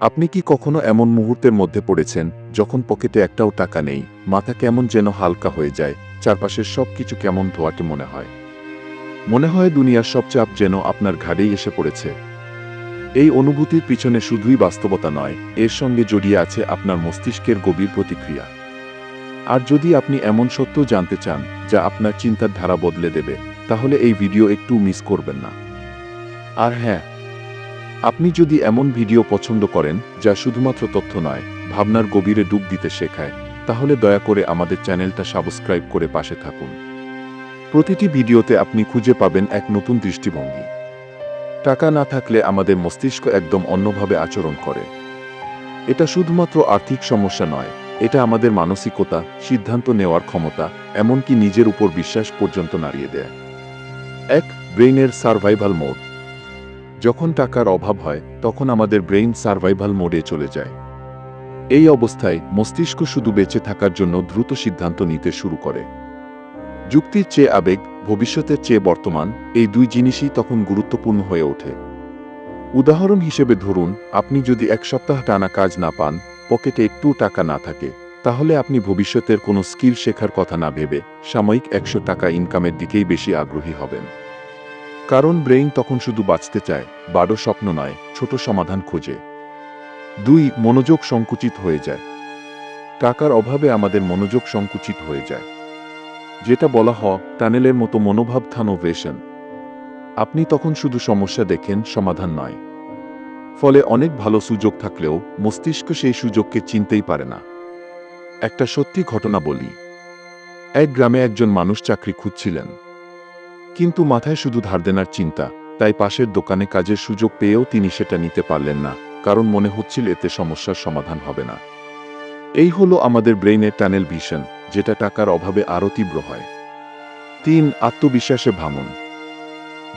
আপনি কি কখনো এমন মুহূর্তের মধ্যে পড়েছেন যখন পকেটে একটাও টাকা নেই, মাথা কেমন যেন হালকা হয়ে যায়, চারপাশের সব কিছু কেমন ধোয়াটে মনে হয়? মনে হয় দুনিয়ার সব চাপ যেন আপনার ঘাড়েই এসে পড়েছে। এই অনুভূতির পিছনে শুধুই বাস্তবতা নয়, এর সঙ্গে জড়িয়ে আছে আপনার মস্তিষ্কের গভীর প্রতিক্রিয়া। আর যদি আপনি এমন সত্য জানতে চান, যা আপনার চিন্তার ধারা বদলে দেবে, তাহলে এই ভিডিও একটু মিস করবেন না। আর হ্যাঁ আপনি যদি এমন ভিডিও পছন্দ করেন, যা শুধুমাত্র তথ্য নয়, ভাবনার গভীরে ডুব দিতে শেখায়, তাহলে দয়া করে আমাদের চ্যানেলটা সাবস্ক্রাইব করে পাশে থাকুন। প্রতিটি ভিডিওতে আপনি খুঁজে পাবেন এক নতুন দৃষ্টিভঙ্গি। টাকা না থাকলে আমাদের মস্তিষ্ক একদম অন্যভাবে আচরণ করে। এটা শুধুমাত্র আর্থিক সমস্যা নয়, এটা আমাদের মানসিকতা, সিদ্ধান্ত নেওয়ার ক্ষমতা, এমনকি নিজের উপর বিশ্বাস পর্যন্ত নাড়িয়ে দেয়। এক, ব্রেইনের সার্ভাইভাল মোড। যখন টাকার অভাব হয়, তখন আমাদের ব্রেইন সার্ভাইভাল মোডে চলে যায়। এই অবস্থায় মস্তিষ্ক শুধু বেঁচে থাকার জন্য দ্রুত সিদ্ধান্ত নিতে শুরু করে। যুক্তির চেয়ে আবেগ, ভবিষ্যতের চেয়ে বর্তমান, এই দুই জিনিসই তখন গুরুত্বপূর্ণ হয়ে ওঠে। উদাহরণ হিসেবে ধরুন, আপনি যদি এক সপ্তাহ টানা কাজ না পান, পকেটে একটু টাকা না থাকে, তাহলে আপনি ভবিষ্যতের কোনো স্কিল শেখার কথা না ভেবে, সাময়িক একশো টাকা ইনকামের দিকেই বেশি আগ্রহী হবেন। কারণ ব্রেইন তখন শুধু বাঁচতে চায়, বারো স্বপ্ন নয়, ছোট সমাধান খোঁজে। দুই, মনোযোগ সংকুচিত হয়ে যায়। টাকার অভাবে আমাদের মনোযোগ সংকুচিত হয়ে যায়। যেটা বলা হ টানেলের মতো মনোভাব থানোভেশন আপনি তখন শুধু সমস্যা দেখেন, সমাধান নয়। ফলে অনেক ভালো সুযোগ থাকলেও, মস্তিষ্ক সেই সুযোগকে চিনতেই পারে না। একটা সত্যি ঘটনা বলি। এক গ্রামে একজন মানুষ চাকরি খুঁজছিলেন। কিন্তু মাথায় শুধু ধার দেনার চিন্তা, তাই পাশের দোকানে কাজের সুযোগ পেয়েও তিনি সেটা নিতে পারলেন না, কারণ মনে হচ্ছিল এতে সমস্যার সমাধান হবে না। এই হলো আমাদের ব্রেইনের টানেল ভিশন, যেটা টাকার অভাবে আরও তীব্র হয়। তিন, আত্মবিশ্বাসে ভাঙন।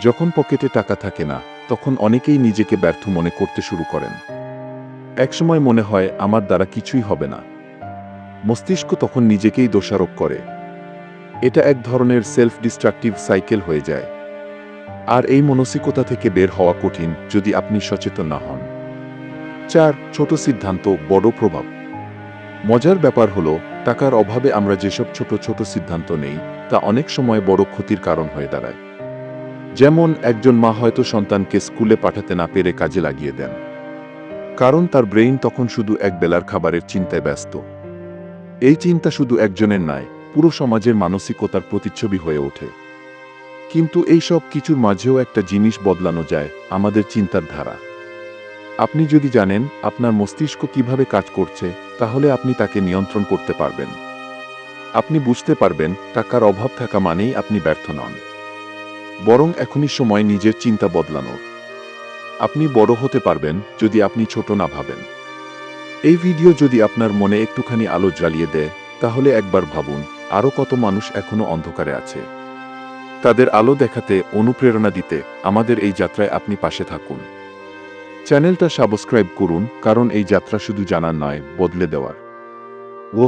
যখন পকেটে টাকা থাকে না, তখন অনেকেই নিজেকে ব্যর্থ মনে করতে শুরু করেন। একসময় মনে হয়, আমার দ্বারা কিছুই হবে না। মস্তিষ্ক তখন নিজেকেই দোষারোপ করে। এটা এক ধরনের সেলফ ডিস্ট্রাকটিভ সাইকেল হয়ে যায়। আর এই মানসিকতা থেকে বের হওয়া কঠিন যদি আপনি সচেতন না হন। চার, ছোট সিদ্ধান্ত, বড় প্রভাব। মজার ব্যাপার হলো, টাকার অভাবে আমরা যেসব ছোট ছোট সিদ্ধান্ত নেই, তা অনেক সময় বড় ক্ষতির কারণ হয়ে দাঁড়ায়। যেমন, একজন মা হয়তো সন্তানকে স্কুলে পাঠাতে না পেরে কাজে লাগিয়ে দেন। কারণ তার ব্রেইন তখন শুধু এক বেলার খাবারের চিন্তায় ব্যস্ত। এই চিন্তা শুধু একজনের নয় পুরো সমাজের মানসিকতার প্রতিচ্ছবি হয়ে ওঠে। কিন্তু এই সব কিছুর মাঝেও একটা জিনিস বদলানো যায়, আমাদের চিন্তার ধারা। আপনি যদি জানেন আপনার মস্তিষ্ক কীভাবে কাজ করছে, তাহলে আপনি তাকে নিয়ন্ত্রণ করতে পারবেন। আপনি বুঝতে পারবেন, টাকার অভাব থাকা মানেই আপনি ব্যর্থ নন। বরং এখনই সময় নিজের চিন্তা বদলানোর। আপনি বড় হতে পারবেন যদি আপনি ছোট না ভাবেন। এই ভিডিও যদি আপনার মনে একটুখানি আলো জ্বালিয়ে দেয়, তাহলে একবার ভাবুন আরও কত মানুষ এখনও অন্ধকারে আছে। তাদের আলো দেখাতে অনুপ্রেরণা দিতে আমাদের এই যাত্রায় আপনি পাশে থাকুন। চ্যানেলটা সাবস্ক্রাইব করুন, কারণ এই যাত্রা শুধু জানার নয়, বদলে দেওয়ার। ও